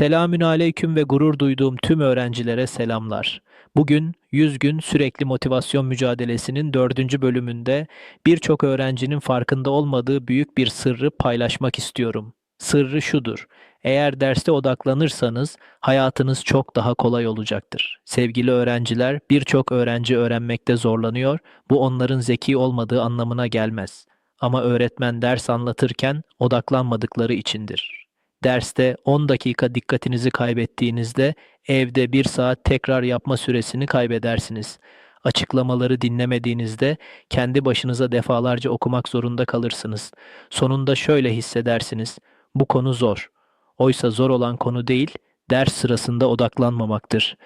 Selamün aleyküm ve gurur duyduğum tüm öğrencilere selamlar. Bugün 100 gün sürekli motivasyon mücadelesinin dördüncü bölümünde birçok öğrencinin farkında olmadığı büyük bir sırrı paylaşmak istiyorum. Sırrı şudur. Eğer derste odaklanırsanız hayatınız çok daha kolay olacaktır. Sevgili öğrenciler, birçok öğrenci öğrenmekte zorlanıyor. Bu onların zeki olmadığı anlamına gelmez. Ama öğretmen ders anlatırken odaklanmadıkları içindir. Derste 10 dakika dikkatinizi kaybettiğinizde evde 1 saat tekrar yapma süresini kaybedersiniz. Açıklamaları dinlemediğinizde kendi başınıza defalarca okumak zorunda kalırsınız. Sonunda şöyle hissedersiniz. Bu konu zor. Oysa zor olan konu değil, ders sırasında odaklanmamaktır.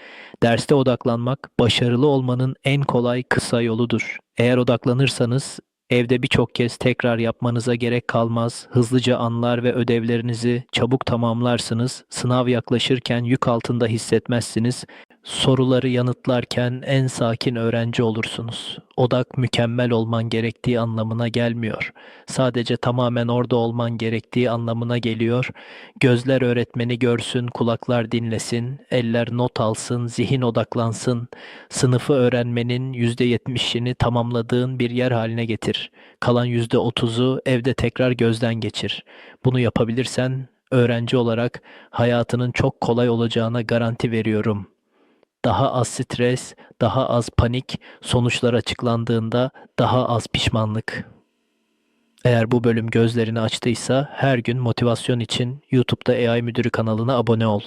Derste odaklanmak başarılı olmanın en kolay kısa yoludur. Eğer odaklanırsanız Evde birçok kez tekrar yapmanıza gerek kalmaz, hızlıca anlar ve ödevlerinizi çabuk tamamlarsınız, sınav yaklaşırken yük altında hissetmezsiniz, soruları yanıtlarken en sakin öğrenci olursunuz. Odak mükemmel olman gerektiği anlamına gelmiyor. Sadece tamamen orada olman gerektiği anlamına geliyor. Gözler öğretmeni görsün, kulaklar dinlesin, eller not alsın, zihin odaklansın. Sınıfı öğrenmenin %70'ini tamamladığın bir yer haline getir. Kalan %30'u evde tekrar gözden geçir. Bunu yapabilirsen öğrenci olarak hayatının çok kolay olacağına garanti veriyorum. Daha az stres, daha az panik, sonuçlar açıklandığında daha az pişmanlık. Eğer bu bölüm gözlerini açtıysa her gün motivasyon için YouTube'da AI Müdürü kanalına abone ol.